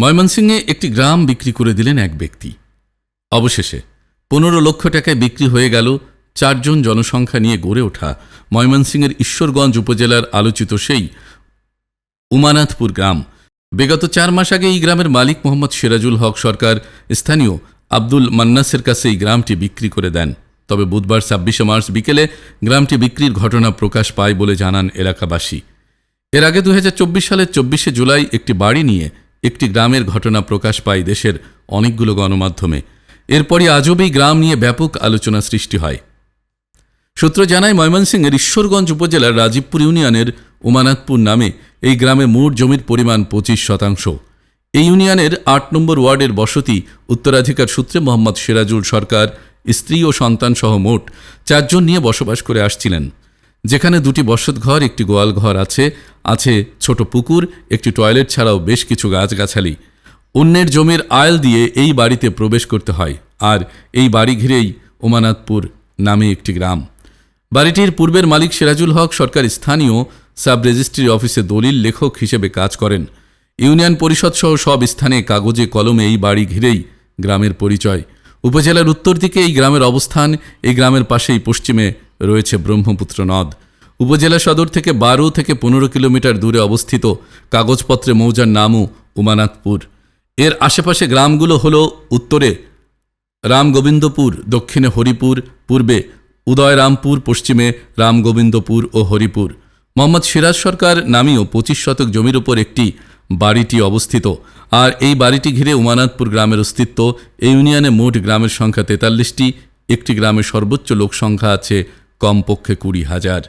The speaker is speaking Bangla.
ময়মনসিংহে একটি গ্রাম বিক্রি করে দিলেন এক ব্যক্তি। অবশেষে পনেরো লক্ষ টাকায় বিক্রি হয়ে গেল চারজন জনসংখ্যা নিয়ে গড়ে ওঠা ময়মনসিংহের ঈশ্বরগঞ্জ উপজেলার আলোচিত সেই উমানাথপুর গ্রাম। বিগত চার মাস আগে এই গ্রামের মালিক মোহাম্মদ সিরাজুল হক সরকার স্থানীয় আব্দুল মান্নাসের কাছে এই গ্রামটি বিক্রি করে দেন। তবে বুধবার ছাব্বিশে মার্চ বিকেলে গ্রামটি বিক্রির ঘটনা প্রকাশ পায় বলে জানান এলাকাবাসী। এর আগে দু হাজার চব্বিশ সালের চব্বিশে জুলাই একটি বাড়ি নিয়ে একটি গ্রামের ঘটনা প্রকাশ পায় দেশের অনেকগুলো গণমাধ্যমে। এরপরই আজব এই গ্রাম নিয়ে ব্যাপক আলোচনা সৃষ্টি হয়। সূত্র জানায়, ময়মনসিংহের ঈশ্বরগঞ্জ উপজেলার রাজীবপুর ইউনিয়নের উমানাথপুর নামে এই গ্রামে মোট জমির পরিমাণ পঁচিশ শতাংশ। এই ইউনিয়নের আট নম্বর ওয়ার্ডের বসতি উত্তরাধিকার সূত্রে মোহাম্মদ সিরাজুল সরকার, স্ত্রী ও সন্তান সহ মোট চারজন নিয়ে বসবাস করে আসছিলেন। যেখানে দুটি বসতঘর, একটি গোয়াল ঘর আছে আছে ছোট পুকুর, একটি টয়লেট ছাড়াও বেশ কিছু গাছগাছালি। অন্যের জমির আয়ল দিয়ে এই বাড়িতে প্রবেশ করতে হয়, আর এই বাড়ি ঘিরেই ওমানাথপুর নামে একটি গ্রাম। বাড়িটির পূর্বের মালিক সিরাজুল হক সরকার স্থানীয় সাব রেজিস্ট্রি অফিসে দলিল লেখক হিসেবে কাজ করেন। ইউনিয়ন পরিষদ সহ সব স্থানে কাগজে কলমে এই বাড়ি ঘিরেই গ্রামের পরিচয়। উপজেলার উত্তর দিকে এই গ্রামের অবস্থান, এই গ্রামের পাশেই পশ্চিমে রয়েছে ব্রহ্মপুত্র নদ। উপজেলা সদর থেকে বারো থেকে পনেরো কিলোমিটার দূরে অবস্থিত কাগজপত্রে মৌজার নামও উমানাথপুর। এর আশেপাশে গ্রামগুলো হলো উত্তরে রামগোবিন্দপুর, দক্ষিণে হরিপুর, পূর্বে উদয়রামপুর, পশ্চিমে রামগোবিন্দপুর ও হরিপুর। মোহাম্মদ সিরাজ সরকার নামীয় পঁচিশ শতক জমির উপর একটি বাড়িটি অবস্থিত। আর এই বাড়িটি ঘিরে উমানাথপুর গ্রামের অস্তিত্ব। এই ইউনিয়নে মোট গ্রামের সংখ্যা তেতাল্লিশটি। একটি গ্রামে সর্বোচ্চ লোক সংখ্যা আছে কমপক্ষে কুড়ি হাজার।